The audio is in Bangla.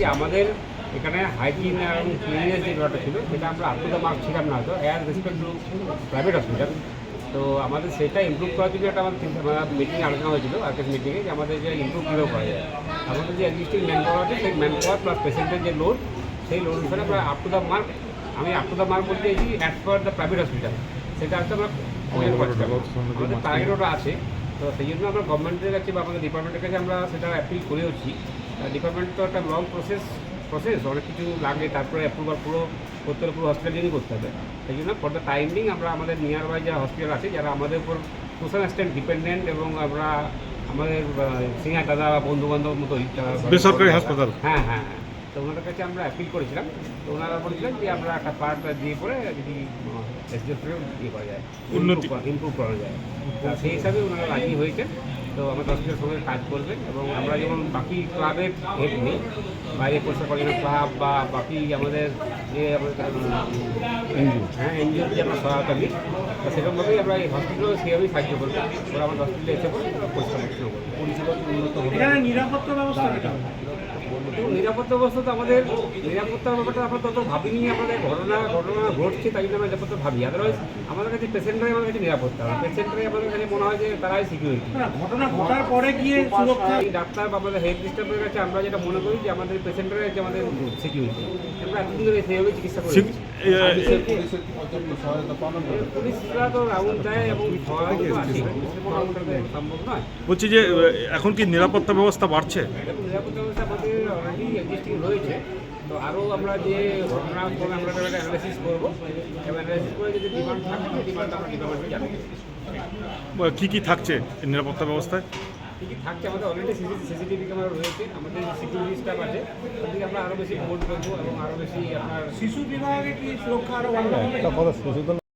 যে আমাদের এখানে হাইজিন এবং ক্লিননেস যে ব্যাপারটা ছিল সেটা আমরা আপ টু দ্য মার্ক ছিলাম না হয়তো। As respect to private hospital তো আমাদের সেটা ইমপ্রুভ করার জন্য একটা আমাদের মিটিং আলোচনা হয়েছিল আর্কেস মিটিংয়ে যে আমাদের যে ইমপ্রুভ কীভাবে করা যায়। আমাদের যে এক্সিস্টিং ম্যান পাওয়ার আছে সেই ম্যান পাওয়ার প্লাস পেশেন্টের যে লোড সেই লোড অনুসারে আমরা আপ টু দ্য মার্ক আমি আপ টু দ্য মার্ক বলতে চাইছি as per the private hospital সেটা হচ্ছে আমরা আমাদের টার্গেট ওটা আছে। তো সেই জন্য আমরা গভর্নমেন্টের কাছে বা আমাদের ডিপার্টমেন্টের কাছে আমরা সেটা অ্যাপিল করেওছি। ডিপার্টমেন্ট তো একটা লং প্রসেস প্রসেস অনেক কিছু লাগে তারপরে অ্যাপ্রুভাল পুরো করতে হলে পুরো হসপিটাল করতে হবে। সেই জন্য ফর দ্য টাইমিং আমরা আমাদের নিয়ার বাই যারা হসপিটাল আছে যারা আমাদের উপর টু সাম এক্সটেন্ট ডিপেন্ডেন্ট এবং আমরা আমাদের সিনিয়র দাদা বা বন্ধু বান্ধব মতো বেসরকারি হাসপাতাল। হ্যাঁ হ্যাঁ হ্যাঁ। তো ওনাদের কাছে আমরা অ্যাপিল করেছিলাম। তো ওনারা বলেছিলেন যে আমরা একটা পার্ট দিয়ে করে যদি এসডিএফ ইয়ে করা যায় ইমপ্রুভ করা যায়। সেই হিসাবে ওনারা রাজি হয়েছেন। তো আমাদের হসপিটাল সঙ্গে কাজ করবে এবং আমরা যেমন বাকি ক্লাবের হেড নিই বাইরে পরিষ্কার করি ক্লাব বা বাকি আমাদের যে আমাদের এনজিও। হ্যাঁ এনজিওর যে আমরা সহায়তা নিই তো সেরকমভাবেই আমরা এই হসপিটালও সেভাবেই সাহায্য করব। ওরা আমাদের হসপিটালে এসে পড়ে পরিষ্কার পরিষেবা উন্নত হবে। নিরাপত্তা ব্যবস্থা কেটা নিরাপত্তা ব্যবস্থা তো আমাদের নিরাপত্তার ব্যাপারটা আমরা তত ভাবিনি আমাদের ঘটনা ঘটনা ঘটছে তাই জন্য আমরা নিরাপত্তা ভাবি। আদারওয়াইজ আমাদের কাছে পেশেন্টরাই আমাদের কাছে নিরাপত্তা। পেশেন্টরাই আমাদের কাছে মনে হয় যে তারাই সিকিউরিটি ঘটনা ঘটার পরে গিয়ে সুরক্ষা ডাক্তার বা আমাদের হেলথ সিস্টেমের কাছে আমরা যেটা মনে করি যে আমাদের পেশেন্টরা হচ্ছে আমাদের সিকিউরিটি আমরা এতদিন ধরে সেইভাবে চিকিৎসা করি বলছি যে এখন কি নিরাপত্তা ব্যবস্থা বাড়ছে? নিরাপত্তা ব্যবস্থা আমাদের অলরেডি এক্সিস্টিং রয়েছে তো আরও আমরা যে ঘটনা আমরা একটা অ্যানালাইসিস করব এবং অ্যানালাইসিস করে যদি ডিমান্ড থাকে ডিমান্ড আমরা ডিপার্টমেন্টে জানাব বা কি কি থাকছে নিরাপত্তা ব্যবস্থায়? কী কী থাকছে আমাদের অলরেডি সিসিটিভি ক্যামেরা রয়েছে। আমাদের সিকিউরিটি স্টাফ আছে ওদিকে আমরা আরও বেশি ভোট করব এবং আরও বেশি আপনার শিশু বিভাগে কি সুরক্ষা আরও ভালো হবে?